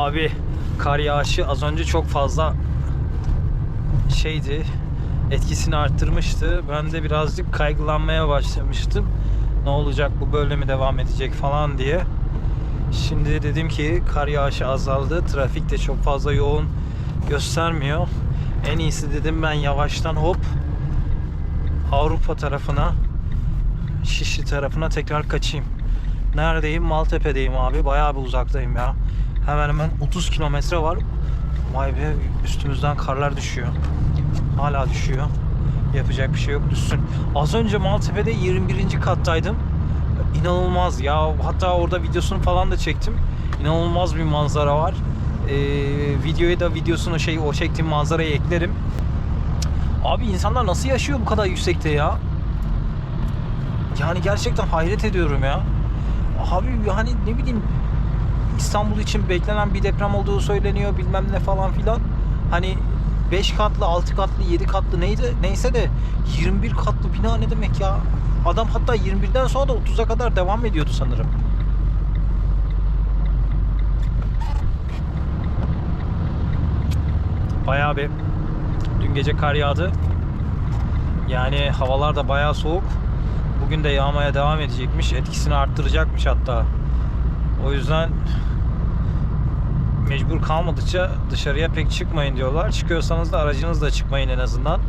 Abi kar yağışı az önce çok fazla şeydi etkisini arttırmıştı. Ben de birazcık kaygılanmaya başlamıştım. Ne olacak bu böyle mi devam edecek falan diye. Şimdi dedim ki kar yağışı azaldı. Trafik de çok fazla yoğun göstermiyor. En iyisi dedim ben yavaştan hop Avrupa tarafına Şişli tarafına tekrar kaçayım. Neredeyim? Maltepe'deyim abi. Bayağı bir uzaktayım ya. Hemen hemen 30 kilometre var. Vay be üstümüzden karlar düşüyor. Hala düşüyor. Yapacak bir şey yok düşsün. Az önce Maltepe'de 21. kattaydım. İnanılmaz ya. Hatta orada videosunu falan da çektim. İnanılmaz bir manzara var. Ee, videoya da videosunu şey o çektiğim manzarayı eklerim. Abi insanlar nasıl yaşıyor bu kadar yüksekte ya? Yani gerçekten hayret ediyorum ya. Abi hani ne bileyim İstanbul için beklenen bir deprem olduğu söyleniyor bilmem ne falan filan. Hani 5 katlı, 6 katlı, 7 katlı neydi neyse de 21 katlı bina ne demek ya? Adam hatta 21'den sonra da 30'a kadar devam ediyordu sanırım. Bayağı bir dün gece kar yağdı. Yani havalar da bayağı soğuk. Bugün de yağmaya devam edecekmiş. Etkisini arttıracakmış hatta. O yüzden mecbur kalmadıkça dışarıya pek çıkmayın diyorlar. Çıkıyorsanız da aracınızla çıkmayın en azından.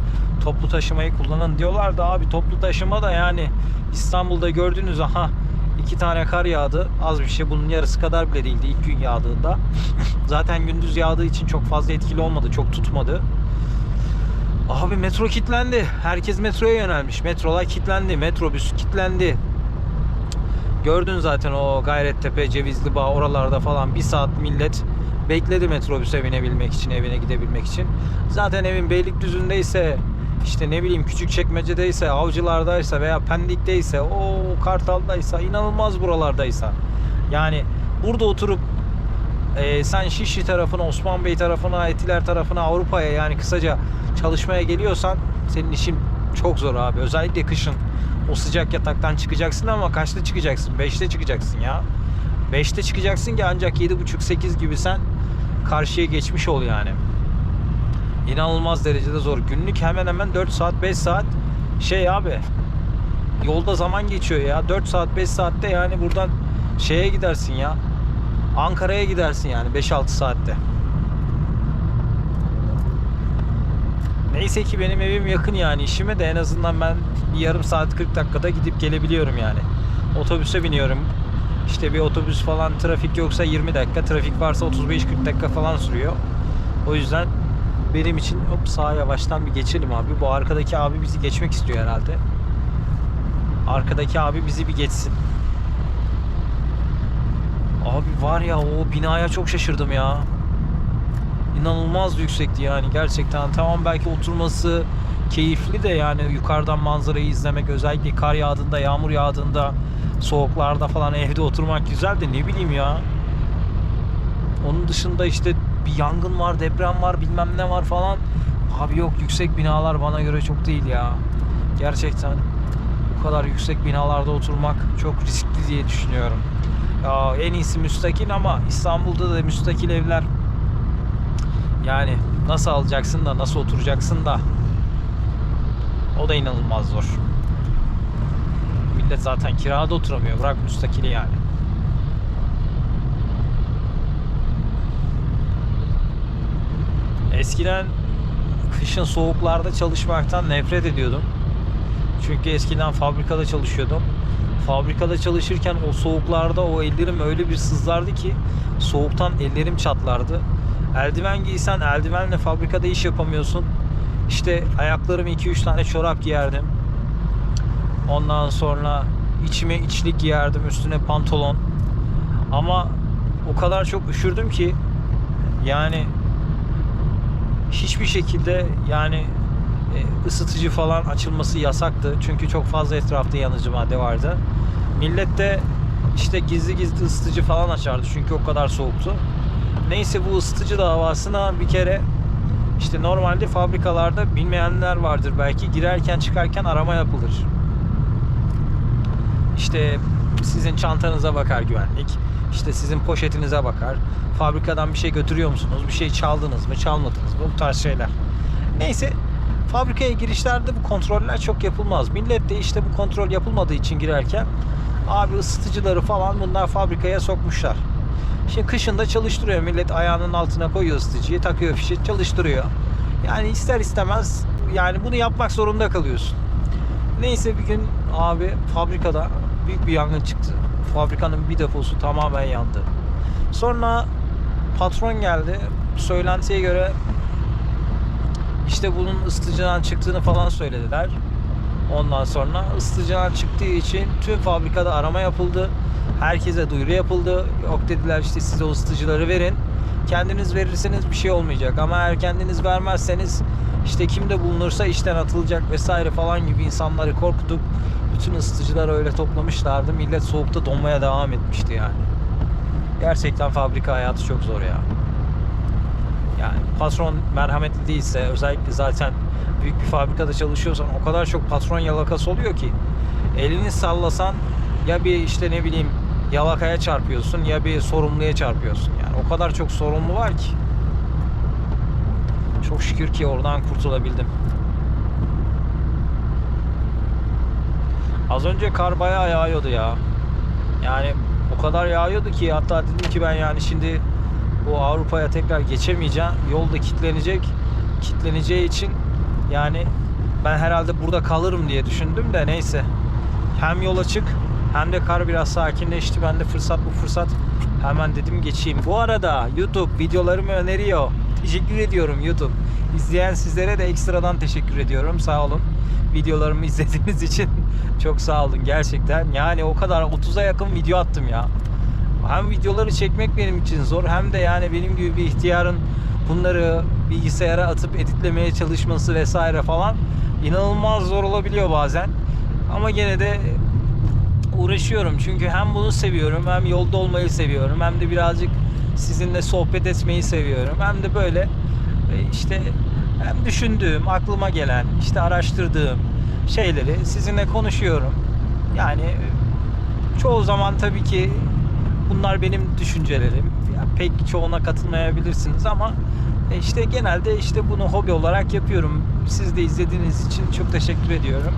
Toplu taşımayı kullanın diyorlar da abi toplu taşıma da yani İstanbul'da gördüğünüz aha iki tane kar yağdı. Az bir şey bunun yarısı kadar bile değildi ilk gün yağdığında. Zaten gündüz yağdığı için çok fazla etkili olmadı. Çok tutmadı. Abi metro kilitlendi. Herkes metroya yönelmiş. Metrolar kilitlendi. Metrobüs kilitlendi. Gördün zaten o Gayrettepe, Cevizli Bağ oralarda falan bir saat millet bekledi metrobüse binebilmek için, evine gidebilmek için. Zaten evin Beylikdüzü'ndeyse işte ne bileyim Küçükçekmece'deyse, Avcılar'daysa veya Pendik'teyse, o Kartal'daysa, inanılmaz buralardaysa. Yani burada oturup e, sen Şişli tarafına, Osman Bey tarafına, Etiler tarafına, Avrupa'ya yani kısaca çalışmaya geliyorsan senin işin çok zor abi. Özellikle kışın o sıcak yataktan çıkacaksın ama kaçta çıkacaksın? 5'te çıkacaksın ya. 5'te çıkacaksın ki ancak 7.30-8 gibi sen karşıya geçmiş ol yani. İnanılmaz derecede zor. Günlük hemen hemen 4 saat 5 saat şey abi yolda zaman geçiyor ya. 4 saat 5 saatte yani buradan şeye gidersin ya. Ankara'ya gidersin yani 5-6 saatte. Neyse ki benim evim yakın yani işime de en azından ben yarım saat 40 dakikada gidip gelebiliyorum yani. Otobüse biniyorum. İşte bir otobüs falan trafik yoksa 20 dakika, trafik varsa 35-40 dakika falan sürüyor. O yüzden benim için hop sağa yavaştan bir geçelim abi. Bu arkadaki abi bizi geçmek istiyor herhalde. Arkadaki abi bizi bir geçsin. Abi var ya o binaya çok şaşırdım ya. İnanılmaz yüksekti yani gerçekten. Tamam belki oturması keyifli de yani yukarıdan manzarayı izlemek özellikle kar yağdığında, yağmur yağdığında, soğuklarda falan evde oturmak güzel de ne bileyim ya. Onun dışında işte bir yangın var, deprem var, bilmem ne var falan. Abi yok yüksek binalar bana göre çok değil ya. Gerçekten bu kadar yüksek binalarda oturmak çok riskli diye düşünüyorum. Ya en iyisi müstakil ama İstanbul'da da müstakil evler yani nasıl alacaksın da nasıl oturacaksın da o da inanılmaz zor. Millet zaten kirada oturamıyor. Bırak müstakili yani. Eskiden kışın soğuklarda çalışmaktan nefret ediyordum. Çünkü eskiden fabrikada çalışıyordum. Fabrikada çalışırken o soğuklarda o ellerim öyle bir sızlardı ki soğuktan ellerim çatlardı. Eldiven giysen eldivenle fabrikada iş yapamıyorsun. İşte ayaklarım 2-3 tane çorap giyerdim. Ondan sonra içime içlik giyerdim, üstüne pantolon. Ama o kadar çok üşürdüm ki yani hiçbir şekilde yani e, ısıtıcı falan açılması yasaktı. Çünkü çok fazla etrafta yanıcı madde vardı. Millet de işte gizli gizli ısıtıcı falan açardı çünkü o kadar soğuktu. Neyse bu ısıtıcı davasına bir kere işte normalde fabrikalarda bilmeyenler vardır belki girerken çıkarken arama yapılır. İşte sizin çantanıza bakar güvenlik. İşte sizin poşetinize bakar. Fabrikadan bir şey götürüyor musunuz? Bir şey çaldınız mı, çalmadınız mı? Bu tarz şeyler. Neyse fabrikaya girişlerde bu kontroller çok yapılmaz. Millet de işte bu kontrol yapılmadığı için girerken abi ısıtıcıları falan bunlar fabrikaya sokmuşlar. Şimdi kışında çalıştırıyor. Millet ayağının altına koyuyor ısıtıcıyı, takıyor fişi, çalıştırıyor. Yani ister istemez yani bunu yapmak zorunda kalıyorsun. Neyse bir gün abi fabrikada büyük bir yangın çıktı. Fabrikanın bir deposu tamamen yandı. Sonra patron geldi. Söylentiye göre işte bunun ısıtıcıdan çıktığını falan söylediler. Ondan sonra ısıtıcıdan çıktığı için tüm fabrikada arama yapıldı. Herkese duyuru yapıldı. Yok dediler işte size o ısıtıcıları verin. Kendiniz verirseniz bir şey olmayacak ama eğer kendiniz vermezseniz işte kimde bulunursa işten atılacak vesaire falan gibi insanları korkutup bütün ısıtıcıları öyle toplamışlardı. Millet soğukta donmaya devam etmişti yani. Gerçekten fabrika hayatı çok zor ya. Yani patron merhametli değilse özellikle zaten büyük bir fabrikada çalışıyorsan o kadar çok patron yalakası oluyor ki elini sallasan ya bir işte ne bileyim yalakaya çarpıyorsun ya bir sorumluya çarpıyorsun. Yani o kadar çok sorumlu var ki. Çok şükür ki oradan kurtulabildim. Az önce kar bayağı yağıyordu ya. Yani o kadar yağıyordu ki hatta dedim ki ben yani şimdi bu Avrupa'ya tekrar geçemeyeceğim. Yolda kilitlenecek. Kilitleneceği için yani ben herhalde burada kalırım diye düşündüm de neyse. Hem yol açık hem de kar biraz sakinleşti. Ben de fırsat bu fırsat hemen dedim geçeyim. Bu arada YouTube videolarımı öneriyor. Teşekkür ediyorum YouTube. İzleyen sizlere de ekstradan teşekkür ediyorum. Sağ olun. Videolarımı izlediğiniz için çok sağ olun gerçekten. Yani o kadar 30'a yakın video attım ya. Hem videoları çekmek benim için zor hem de yani benim gibi bir ihtiyarın bunları bilgisayara atıp editlemeye çalışması vesaire falan inanılmaz zor olabiliyor bazen. Ama gene de uğraşıyorum. Çünkü hem bunu seviyorum hem yolda olmayı seviyorum hem de birazcık sizinle sohbet etmeyi seviyorum. Hem de böyle e, işte hem düşündüğüm aklıma gelen işte araştırdığım şeyleri sizinle konuşuyorum. Yani e, çoğu zaman tabii ki bunlar benim düşüncelerim. Ya pek çoğuna katılmayabilirsiniz ama e, işte genelde işte bunu hobi olarak yapıyorum. Siz de izlediğiniz için çok teşekkür ediyorum